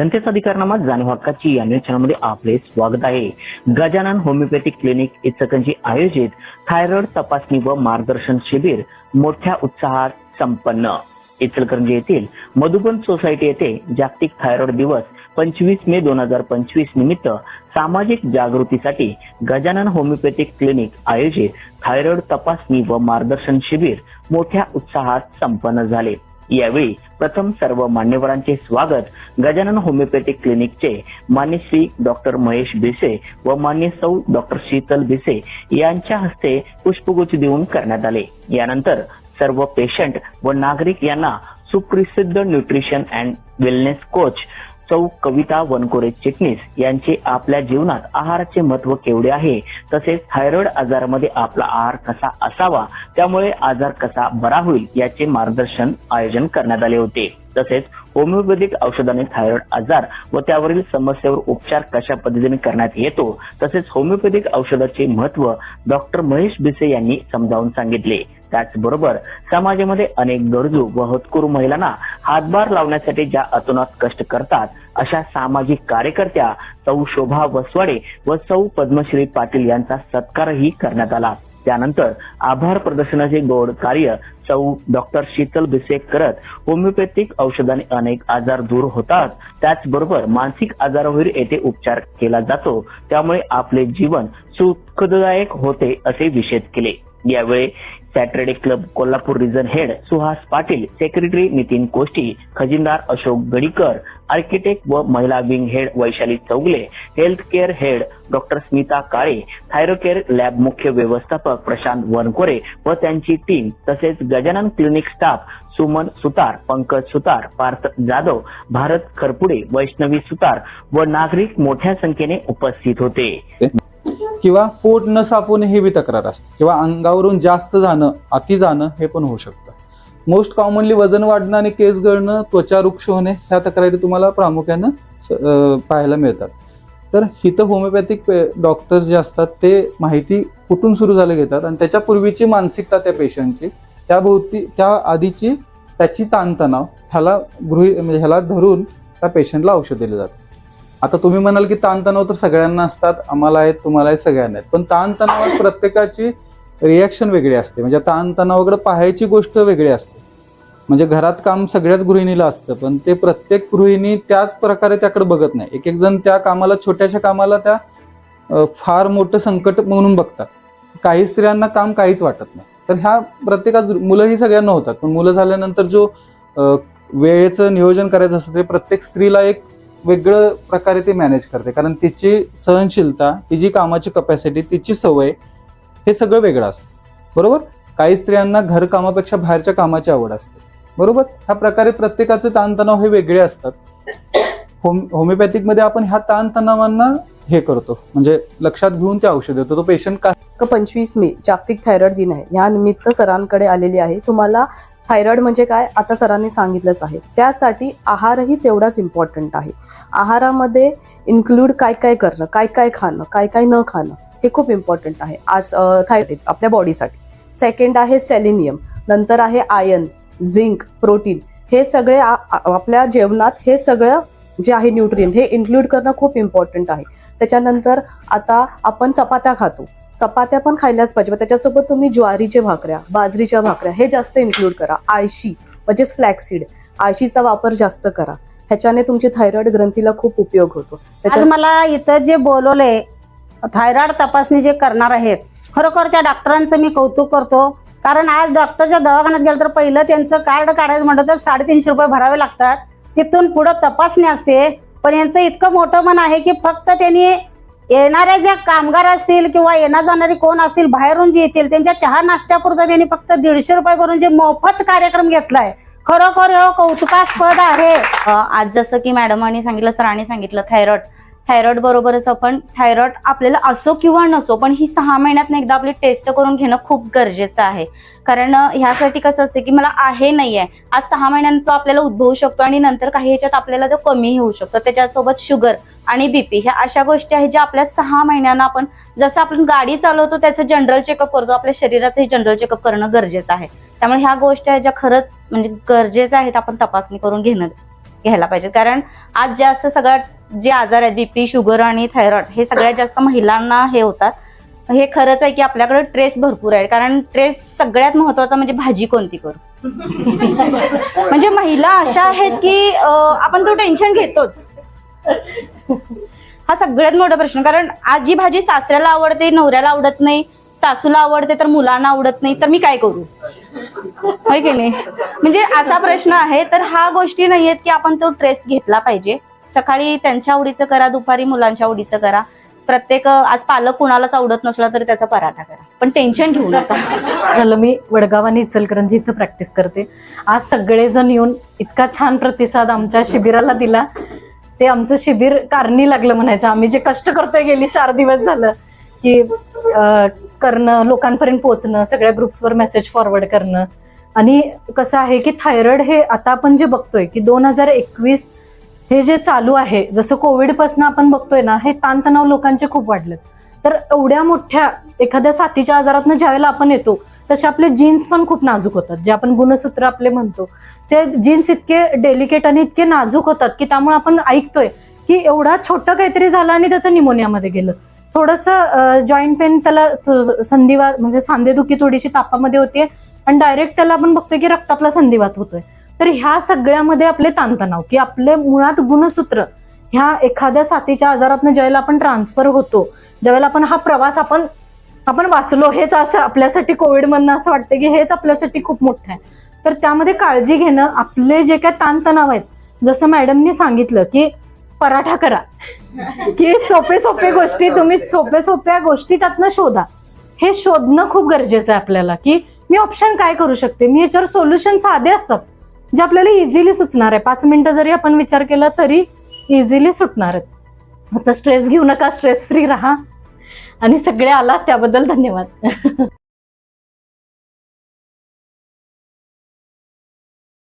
जनतेचा अधिकारनामा जाणीव हक्काची या न्यूज आपले स्वागत आहे. गजानन होमिओपॅथिक क्लिनिक इचकंजी आयोजित थायरॉइड तपासणी व मार्गदर्शन शिबिर मोठ्या उत्साहात संपन्न. इचलकरंजी येथील मधुबन सोसायटी येथे जागतिक थायरॉइड दिवस पंचवीस मे दोन हजार पंचवीस निमित्त सामाजिक जागृतीसाठी गजानन होमिओपॅथिक क्लिनिक आयोजित थायरॉइड तपासणी व मार्गदर्शन शिबिर मोठ्या उत्साहात संपन्न झाले. यावेळी प्रथम सर्व मान्यवरांचे स्वागत गजानन होमिओपॅथिक क्लिनिकचे मान्य श्री डॉक्टर महेश भिसे व मान्य सौ डॉक्टर शीतल भिसे यांच्या हस्ते पुष्पगुच्छ देऊन करण्यात आले. यानंतर सर्व पेशंट व नागरिक यांना सुप्रसिद्ध न्यूट्रिशन अँड वेलनेस कोच सौ कविता वनकोरे चिटणीस यांचे आपल्या जीवनात आहाराचे महत्त्व केवढे आहे तसेच थायरॉइड आजारामध्ये आपला आहार कसा असावा त्यामुळे आजार कसा बरा होईल याचे मार्गदर्शन आयोजन करण्यात आले होते. तसेच होमिओपॅथिक औषधाने थायरॉइड आजार व त्यावरील समस्येवर उपचार कशा पद्धतीने करण्यात येतो तसेच होमिओपॅथिक औषधाचे महत्त्व डॉक्टर महेश बिसे यांनी समजावून सांगितले. त्याचबरोबर समाजामध्ये अनेक गरजू व होतकरू महिलांना हातभार लावण्यासाठी ज्या अतोनात कष्ट करतात अशा सामाजिक कार्यकर्त्या सौ शोभा वसवाडे व सौ पद्मश्री पाटील यांचा सत्कारही करण्यात आला. त्यानंतर आभार प्रदर्शनाचे गोड कार्य सौ डॉक्टर शीतल बिसे करत होमिओपॅथिक औषधाने अनेक आजार दूर होतात. त्याचबरोबर मानसिक आजारावर येथे उपचार केला जातो. त्यामुळे आपले जीवन सुखदायक होते असे विषेद केले. यावेळी Saturday club Kolhapur region head Suhas Patil secretary Nitin Koshti खजिनदार Ashok Gadikar architect व महिला wing head Vaishali Chougule health care head doctor Smita Kale Thyrocare lab मुख्य व्यवस्थापक प्रशांत वनकोरे व त्यांची टीम तसेच गजानन क्लिनिक स्टाफ सुमन सुतार पंकज सुतार पार्थ जाधव भारत खरपुडे वैष्णवी सुतार व नागरिक मोठ्या संख्येने उपस्थित होते. किंवा पोट न सापवणे हे बी तक्रार असते. किंवा अंगावरून जास्त जाणं अति जाणं हे पण होऊ शकतं. मोस्ट कॉमनली वजन वाढणं आणि केस गळणं त्वचा वृक्ष होणे ह्या तक्रारी तुम्हाला प्रामुख्यानं स- पाहायला मिळतात. तर हिथं होमिओपॅथिक डॉक्टर्स जे असतात ते माहिती कुठून सुरू झालं घेतात आणि त्याच्या पूर्वीची मानसिकता त्या पेशंटची त्याभोवती त्या आधीची त्याची ताणतणाव ह्याला गृही म्हणजे ह्याला धरून त्या पेशंटला औषध दिले जाते आता तुम्ही म्हणाल की ताणतणाव तर सगळ्यांना असतात आम्हाला आहेत तुम्हाला आहेत सगळ्यांना आहेत. पण ताणतणावात प्रत्येकाची रिॲक्शन वेगळी असते. म्हणजे ताणतणावाकडे पाहायची गोष्ट वेगळी असते. म्हणजे घरात काम सगळ्याच गृहिणीला असतं पण ते प्रत्येक गृहिणी त्याच प्रकारे त्याकडे बघत नाही. एक एक जण त्या कामाला छोट्याशा कामाला त्या फार मोठं संकट म्हणून बघतात. काही स्त्रियांना काम काहीच वाटत नाही. तर ह्या प्रत्येकाच मुलंही सगळ्यांना होतात. पण मुलं झाल्यानंतर जो वेळेचं नियोजन करायचं असतं ते प्रत्येक स्त्रीला एक वेगळं प्रकारे ते मॅनेज करते. कारण तिची सहनशीलता तिची कामाची कपॅसिटी तिची सवय हे सगळं वेगळं असतं. बरोबर? काही स्त्रियांना घरकामापेक्षा बाहेरच्या कामाची आवड असते. बरोबर? ह्या प्रकारे प्रत्येकाचे ताणतणाव हे वेगळे असतात. होम होमिओपॅथिकमध्ये आपण ह्या ताणतणावांना हे करतो. म्हणजे लक्षात घेऊन ते औषध देतो. तो पेशंट का पंचवीस मे जागतिक थायरॉइड दिन आहे. या निमित्त सरांकडे आलेली आहे. तुम्हाला थायरॉइड म्हणजे काय? आता सरांनी सांगितलंच आहे. त्यासाठी आहारही तेवढाच इम्पॉर्टंट आहे. आहारामध्ये इन्क्लूड काय काय करणं काय काय खाणं काय काय न खाणं हे खूप इम्पॉर्टंट आहे. आज थायरॉइड आपल्या बॉडीसाठी. सेकंड आहे सेलिनियम नंतर आहे आयन झिंक प्रोटीन हे सगळे आ- आपल्या जेवणात हे सगळं जे आहे न्यूट्रियन हे इन्क्लूड करणं खूप इम्पॉर्टंट आहे. त्याच्यानंतर आता आपण चपात्या खातो. चपात्या पण खायलाच पाहिजे. त्याच्यासोबत तुम्ही ज्वारीच्या भाकऱ्या बाजरीच्या भाकऱ्या हे जास्त इन्क्लूड करा. आळशी म्हणजेच फ्लॅक्सीड आळशीचा वापर जास्त करा. ह्याच्याने तुमची थायरॉइड ग्रंथीला खूप उपयोग होतो. आज मला इथं जे बोलवले थायरॉइड तपासणी जे करणार आहेत खरोखर त्या डॉक्टरांचं मी कौतुक करतो. कारण आज डॉक्टरच्या दवाखान्यात गेलं तर पहिलं त्यांचं कार्ड काढायचं म्हटलं तर साडेतीनशे रुपये भरावे लागतात. तिथून पुढं तपासणी असते. पण यांचं इतकं मोठं मन आहे की फक्त त्यांनी येणाऱ्या ज्या कामगार असतील किंवा येणार जाणारे कोण असतील बाहेरून जे येतील त्यांच्या चहा नाश्त्यापुरता त्यांनी फक्त दीडशे रुपये भरून जे मोफत कार्यक्रम घेतलाय. खरोखर हो कौतुकास्पद आहे. आज जसं की मॅडमांनी सांगितलं सरांनी सांगितलं थायरॉइड. थायरॉइड बरोबरच आपण थायरॉइड आपल्याला असो किंवा नसो पण ही सहा महिन्यात एकदा आपली टेस्ट करून घेणं खूप गरजेचं आहे. कारण ह्यासाठी कसं असते की मला आहे नाही आहे आज सहा महिन्यात तो आपल्याला उद्भवू शकतो आणि नंतर काही ह्याच्यात आपल्याला तो कमी होऊ शकतो. त्याच्यासोबत शुगर आणि बीपी ह्या अशा गोष्टी आहेत ज्या आपल्या सहा महिन्यांना आपण जसं आपण गाडी चालवतो त्याचं जनरल चेकअप करतो. आपल्या शरीराचं जनरल चेकअप करणं गरजेचं आहे. त्यामुळे ह्या गोष्टी आहेत ज्या खरंच म्हणजे गरजेच्या आहेत आपण तपासणी करून घेणं. घ्यायला पाहिजे कारण आज जास्त सगळ्यात जे आजार आहेत बीपी शुगर आणि थायरॉइड हे सगळ्यात जास्त महिलांना हे होतात. हे खरंच आहे की आपल्याकडे ट्रेस भरपूर आहे कारण ट्रेस सगळ्यात महत्त्वाचा म्हणजे भाजी कोणती करू? म्हणजे महिला अशा आहेत की आपण तो टेन्शन घेतोच. हा सगळ्यात मोठा प्रश्न. कारण आज जी भाजी सासऱ्याला आवडते नवऱ्याला आवडत नाही सासूला आवडते तर मुलांना आवडत नाही तर मी काय करू? होय की नाही? म्हणजे असा प्रश्न आहे तर हा गोष्टी नाही आहेत की आपण तो ट्रेस घेतला पाहिजे. सकाळी त्यांच्या आवडीचं करा दुपारी मुलांच्या आवडीचं करा. प्रत्येक आज पालक कुणालाच आवडत नसला तरी त्याचा पराठा करा. पण टेन्शन घेऊ नका. झालं मी वडगाव आणि इचलकरंजी इथं प्रॅक्टिस करते. आज सगळेजण येऊन इतका छान प्रतिसाद आमच्या शिबिराला दिला. ते आमचं शिबिर कारणी लागलं म्हणायचं. आम्ही जे कष्ट करतोय गेली चार दिवस झालं की अं, करणं लोकांपर्यंत पोहोचणं सगळ्या ग्रुप्सवर मेसेज फॉरवर्ड करणं. आणि कसं आहे की थायरॉइड हे आता आपण जे बघतोय की दोन हजार एकवीस हे जे चालू आहे जसं कोविडपासून आपण बघतोय ना हे ताणतणाव लोकांचे खूप वाढलेत. तर एवढ्या मोठ्या एखाद्या साथीच्या आजारातनं ज्यावेळेला आपण येतो तसे आपले जीन्स पण खूप नाजूक होतात. जे आपण गुणसूत्र आपले म्हणतो ते जीन्स इतके डेलिकेट आणि इतके नाजूक होतात की त्यामुळे आपण ऐकतोय की एवढा छोटं काहीतरी झालं आणि त्याचं निमोनियामध्ये गेलं. थोडंसं जॉईंट पेन त्याला संधिवात म्हणजे सांधेदुखी थोडीशी तापामध्ये होते आणि डायरेक्ट त्याला आपण बघतोय की रक्तातला संधिवात होतोय. तर ह्या सगळ्यामध्ये आपले ताणतणाव की आपले मुळात गुणसूत्र ह्या एखाद्या साथीच्या आजारातनं ज्यावेळेला आपण ट्रान्सफर होतो ज्यावेळेला आपण हा प्रवास आपण आपण वाचलो हेच असं आपल्यासाठी कोविडमधनं असं वाटतं की हेच आपल्यासाठी खूप मोठं आहे. तर त्यामध्ये काळजी घेणं आपले जे काय ताणतणाव आहेत जसं मॅडमनी सांगितलं की पराठा करा. की सोपे सोपे गोष्टी तुम्ही सोपे सोप्या गोष्टी त्यातनं शोधा. हे शोधणं खूप गरजेचं आहे आपल्याला की मी ऑप्शन काय करू शकते? मी याच्यावर सोल्युशन साधे असतात जे आपल्याला इझिली सुचणार आहे. पाच मिनिटं जरी आपण विचार केला तरी इझिली सुटणार आहेत. आता स्ट्रेस घेऊ नका स्ट्रेस फ्री राहा. आणि सगळे आला त्याबद्दल धन्यवाद.